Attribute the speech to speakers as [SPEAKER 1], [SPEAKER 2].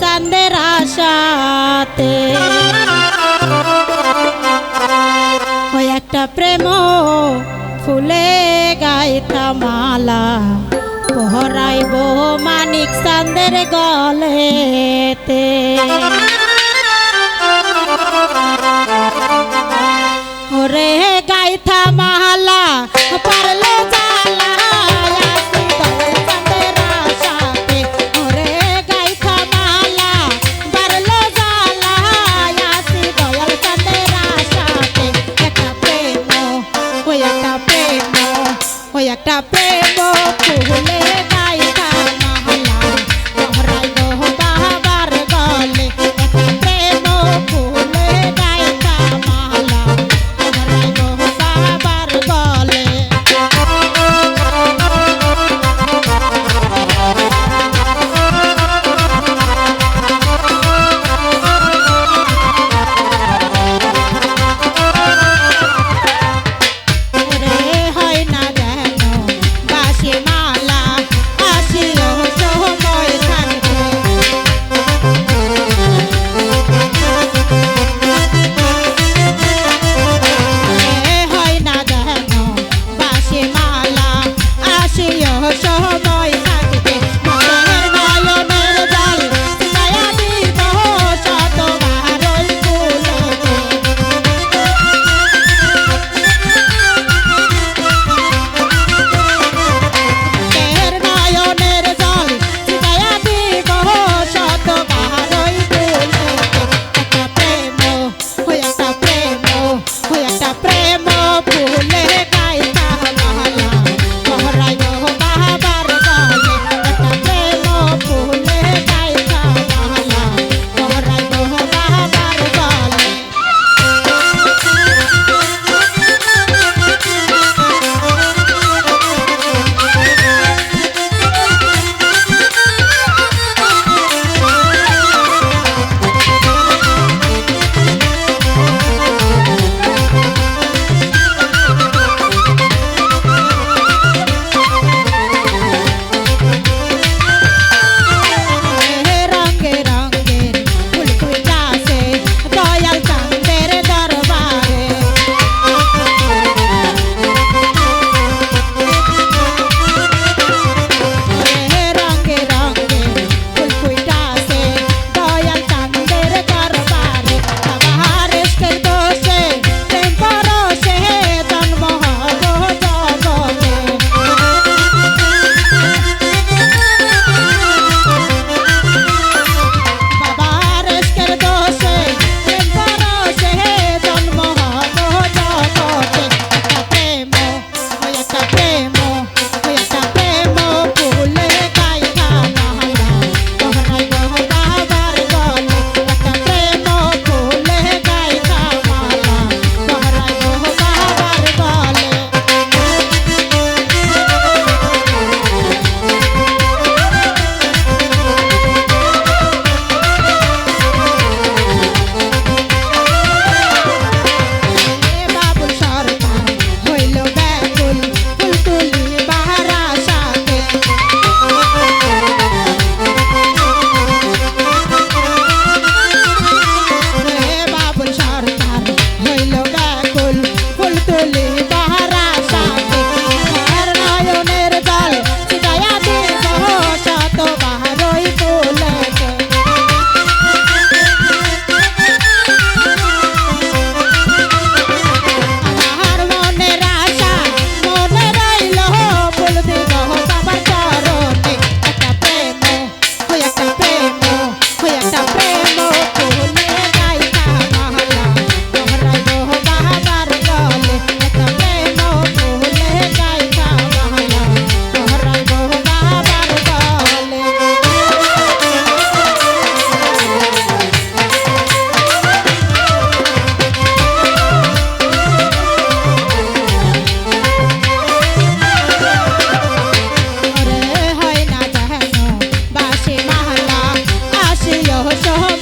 [SPEAKER 1] চান্দের আশাতে। ওই একটা প্রেম ফুলে গাইতা মালা পহরাইব মানিক চান্দের গলেতে। supremo. So.